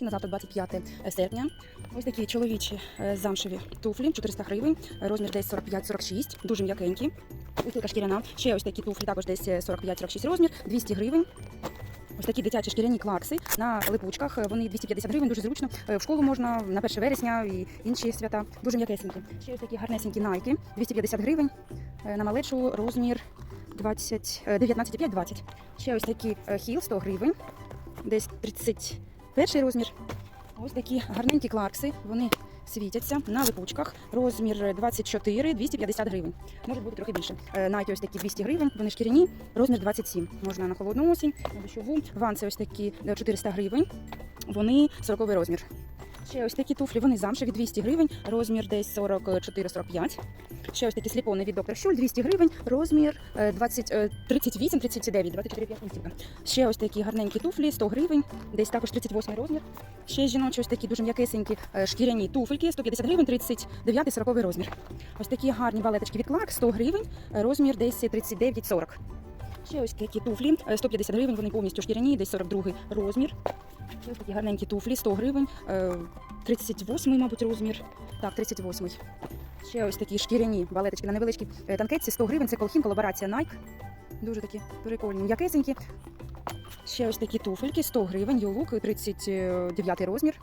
На завтра 25 серпня. Ось такі чоловічі е, замшеві туфлі, 400 гривень, е, розмір десь 45-46, дуже м'якенькі. Устілка шкіряна. Ще ось такі туфлі, також десь е, 45-46 розмір, 200 гривень. Ось такі дитячі шкіряні клакси на липучках. е, Вони 250 гривень, дуже зручно. Е, В школу можна на 1 вересня і інші свята. Дуже м'якесенькі. Ще ось такі гарнесенькі найки, 250 гривень. Е, На малечу розмір 20, е, 19,5-20. Ще ось такі е, хіл, 100 гривень, десь 31 розмір. Ось такі гарненькі кларкси. Вони світяться на липучках. Розмір 24, 250 гривень. Може бути трохи більше. Е, Найки ось такі 200 гривень. Вони шкіряні, розмір 27. Можна на холодну осінь, на дощову. Ванці ось такі е, 400 гривень. Вони 40 розмір. Ще ось такі туфлі, вони замшеві 200 гривень, розмір десь 44-45. Ще ось такі сліпони від доктор Шуль 200 гривень, розмір е, 20, е, 38, 39, 24 п'ятнистівка. Ще ось такі гарненькі туфлі, 100 гривень, десь також 38 розмір. Ще жіночі ось такі дуже м'якесенькі е, шкіряні туфельки, 150 гривень, 39, 40 розмір. Ось такі гарні балеточки від Clark, 100 гривень, розмір десь 39, 40. Ще ось такі туфлі, е, 150 гривень, вони повністю шкіряні, десь 42 розмір. Ще ось такі гарненькі туфлі, 100 гривень, е, 38, мабуть, розмір. Так, 38. Ще ось такі шкіряні балеточки на невеличкій е, танкетці, 100 гривень, це колхін, колаборація Nike. Дуже такі прикольні, м'якесенькі. Ще ось такі туфельки, 100 гривень, Юлук, 39 розмір.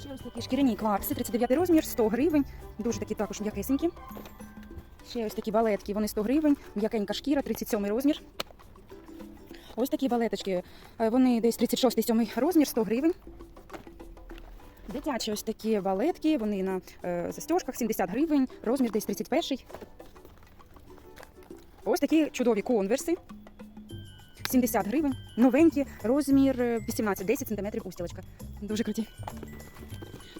Ще ось такі шкіряні клакси, 39 розмір, 100 гривень. Дуже такі також м'якесенькі. Ще ось такі балетки, вони 100 гривень, м'якенька шкіра, 37 розмір. Ось такі балеточки, е, вони десь 36-7 розмір, 100 гривень. Дитячі ось такі балетки, вони на е, застежках 70 гривень, розмір десь 31. Ось такі чудові конверси. 70 гривень, новенькі, розмір е, 18-10 см устілочка. Дуже круті.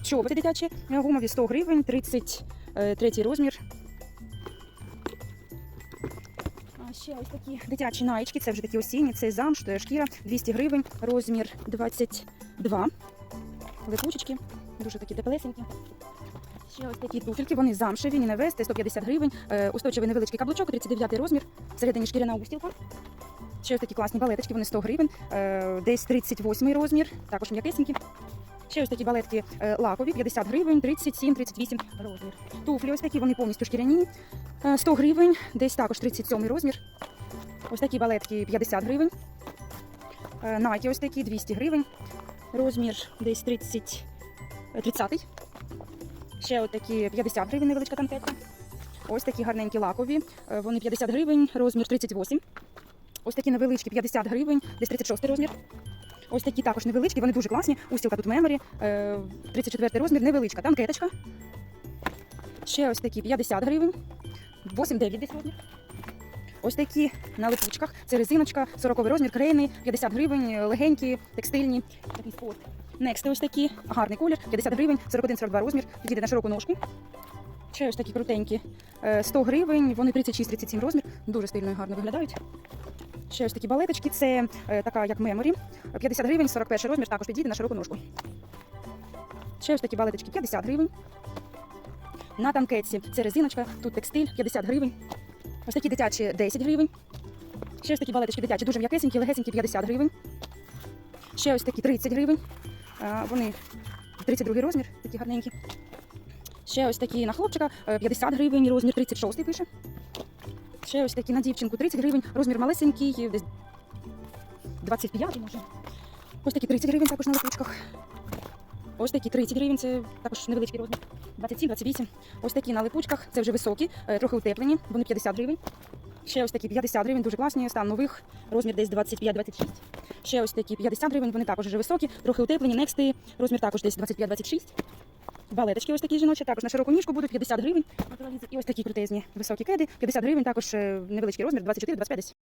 Чоботи дитячі, е, гумові 100 гривень, 33 розмір. Ще ось такі дитячі наєчки, це вже такі осінні, це замш, шкіра, 200 гривень, розмір 22. Липучечки, дуже такі теплесенькі. Ще ось такі туфельки, вони замшеві, Ніневести, 150 гривень, е, устойчивий невеличкий каблучок, 39 розмір, всередині шкіряна устілка. Ще ось такі класні балеточки, вони 100 гривень, е, десь 38 розмір, також м'якесенькі. Ще ось такі балетки е, лакові, 50 гривень, 37-38 розмір. Туфлі ось такі, вони повністю шкіряні, е, 100 гривень, десь також 37 розмір. Ось такі балетки 50 гривень. Е, Найки ось такі 200 гривень. Розмір десь 30, е, 30. Ще от такі 50 гривень невеличка танкетка. Ось такі гарненькі лакові. е, Вони 50 гривень, розмір 38. Ось такі невеличкі 50 гривень, десь 36 розмір. Ось такі також невеличкі, вони дуже класні. Устілка тут меморі, е, 34 розмір, невеличка танкеточка. Ще ось такі 50 гривень, 8-9 десь. Ось такі на липучках. Це резиночка, 40 розмір, крейни, 50 гривень, легенькі, текстильні. Такий спорт. Next, ось такі, гарний колір, 50 гривень, 41-42 розмір, підійде на широку ножку. Ще ось такі крутенькі, е, 100 гривень, вони 36-37 розмір, дуже стильно і гарно виглядають. Ще ось такі балеточки, це е, така як меморі, 50 гривень, 41 розмір, також підійде на широку ножку. Ще ось такі балеточки, 50 гривень. На танкетці це резиночка, тут текстиль, 50 гривень. Ось такі дитячі 10 гривень. Ще ось такі балеточки дитячі, дуже м'якесенькі, легесенькі, 50 гривень. Ще ось такі 30 гривень. Вони 32 розмір, такі гарненькі. Ще ось такі на хлопчика, е, 50 гривень, розмір 36 пише. Ще ось такі на дівчинку 30 гривень, розмір малесенький, десь 25 може. Ось такі 30 гривень також на липучках. Ось такі 30 гривень, це також невеличкий розмір. 27-28. Ось такі на липучках, це вже високі, е, трохи утеплені, вони 50 гривень. Ще ось такі 50 гривень, дуже класні, стан нових, розмір десь 25-26. Ще ось такі 50 гривень, вони також вже високі, трохи утеплені, нексти, розмір також десь 25-26. Балеточки ось такі жіночі, також на широку ніжку будуть 50 гривень. І ось такі крутезні високі кеди, 50 гривень, також е, невеличкий розмір, 24-25 десь.